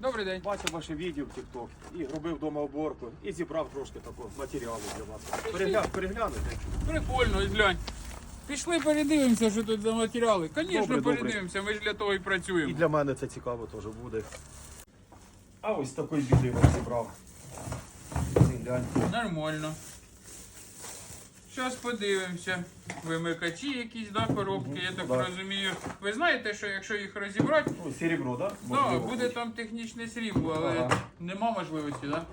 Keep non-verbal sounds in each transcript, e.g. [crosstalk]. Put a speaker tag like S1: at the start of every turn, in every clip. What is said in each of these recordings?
S1: Добрий день.
S2: бачив ваше відео в TikTok і робив вдома уборку і зібрав трошки такого матеріалу для вас. Перегля... Переглянути.
S1: Прикольно, глянь. Пішли передивимося, що тут за матеріали. Звісно,
S2: Добре, добре.
S1: передивимося, ми ж для того і працюємо.
S2: І для мене це цікаво теж буде. А ось такий біди вам зібрав.
S1: Нормально. Зараз подивимося. Вимикачі якісь, да, коробки, я так
S2: Да.
S1: розумію. Ви знаєте, що якщо їх розібрати,
S2: Ну, серебро, так?
S1: да, буде там технічне срібло, але
S2: Ага.
S1: нема можливості, да?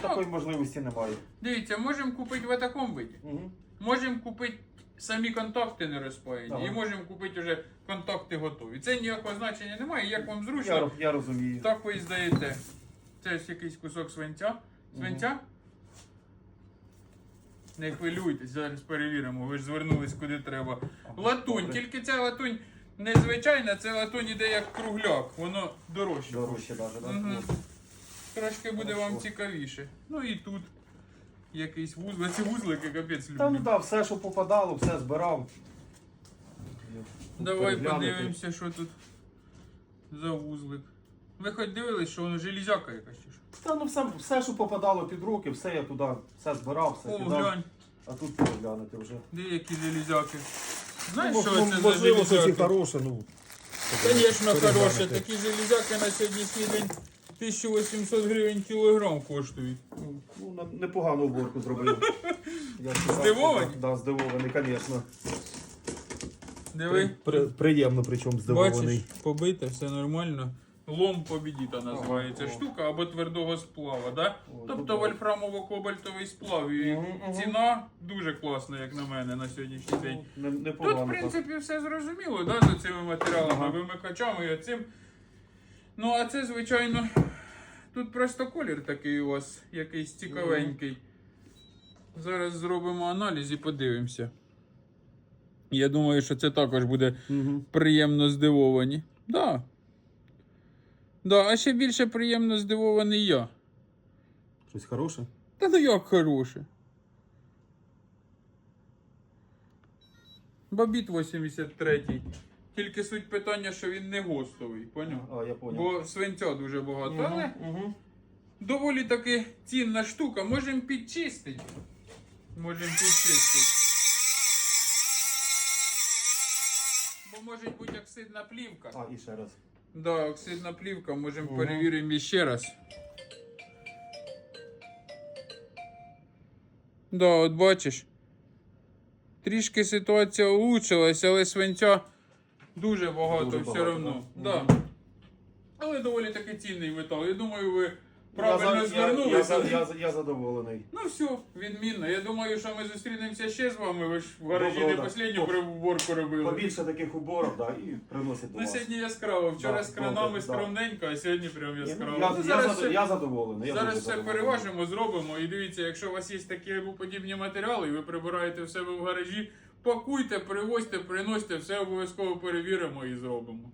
S2: Такої можливості немає.
S1: Дивіться, можемо купити в такому виді.
S2: Угу.
S1: Можемо купити самі контакти не розпаяні,
S2: Ага.
S1: і можемо купити вже контакти готові. Це ніякого значення немає, як вам зручно.
S2: Я, я розумію.
S1: Так ви і здаєте. Це ось якийсь кусок свинця. Свинця? Не хвилюйтесь, зараз перевіримо, ви ж звернулись куди треба. Латунь, тільки ця латунь незвичайна, це латунь іде як кругляк, воно дорожче.
S2: Дорожче навіть, так?
S1: Мгм. Трошки буде вам цікавіше. Ну і тут якийсь вузол. Ці вузлики капець
S2: Та ну
S1: люблю.
S2: так, все, що попадало, все збирав.
S1: Давай
S2: Переглянути.
S1: подивимося, що тут за вузлик. Ви хоч дивились, що воно железяка якась чи що?
S2: Та ну все, все, що попадало під руки, все я туди, все збирав, все
S1: О,
S2: кидав.
S1: глянь.
S2: А тут переглянути вже.
S1: Деякі железяки. Знаєш,
S2: Ну,
S1: що
S2: ну,
S1: це за
S2: можливо, що ці
S1: железяки?
S2: хороші, ну.
S1: Звісно, хороші. Такі железяки на сьогоднішній день 1800 гривень кілограм коштують.
S2: Ну, на- непогану уборку зробив. [laughs] Я сказав,
S1: Здивовані?
S2: Так, да, здивований, звісно.
S1: Диви,
S2: При, приємно, причому здивований.
S1: бачиш, побите, все нормально. Лом побідіта називається штука або твердого сплава, да?
S2: О,
S1: тобто вольфрамово-кобальтовий сплав. І ціна дуже класна, як на мене, на сьогоднішній день.
S2: Не,
S1: Тут, в принципі, все зрозуміло, да, за цими матеріалами,
S2: Ага.
S1: вимикачами і оцим. Ну, а це, звичайно, тут просто колір такий у вас, якийсь цікавенький. Зараз зробимо аналіз і подивимося. Я думаю, що це також буде
S2: Мгм.
S1: приємно здивовані. Да. Да, а ще більше приємно здивований я.
S2: Щось хороше?
S1: Та ну як хороше. Бабіт 83. Тільки суть питання, що він не гостовий, поняв?
S2: А, я понял.
S1: Бо свинця дуже багато.
S2: Мгм,
S1: Але
S2: мгм.
S1: доволі таки цінна штука. Можемо підчистити. Можемо підчистити. Бо може бути оксидна плівка.
S2: А, і ще раз.
S1: Да, оксидна плівка, можемо
S2: угу.
S1: перевіримо ще раз. Да, от бачиш. Трішки ситуація улучшилась, але свинця дуже багато
S2: Дуже
S1: все одно.
S2: да?
S1: Але доволі таки цінний метал. Я думаю, ви правильно
S2: я, за- я, я,
S1: звернулися.
S2: я, я задоволений.
S1: Ну все, відмінно. Я думаю, що ми зустрінемося ще з вами. Ви ж в гаражі
S2: Добре,
S1: не
S2: да.
S1: останню приборку робили.
S2: Побільше таких уборок, да, і приносить до
S1: Ну
S2: вас.
S1: сьогодні яскраво. Вчора
S2: Да,
S1: з кранами
S2: добре, да.
S1: скромненько, а сьогодні прям
S2: Ні,
S1: яскраво.
S2: Я,
S1: Ну,
S2: я,
S1: зараз
S2: зад-
S1: все,
S2: я задоволений. Я
S1: зараз
S2: дуже
S1: все
S2: задоволений.
S1: переважимо, зробимо. І дивіться, якщо у вас є такі або подібні матеріали, і ви прибираєте в себе в гаражі, пакуйте, привозьте, приносьте, все обов'язково перевіримо і зробимо.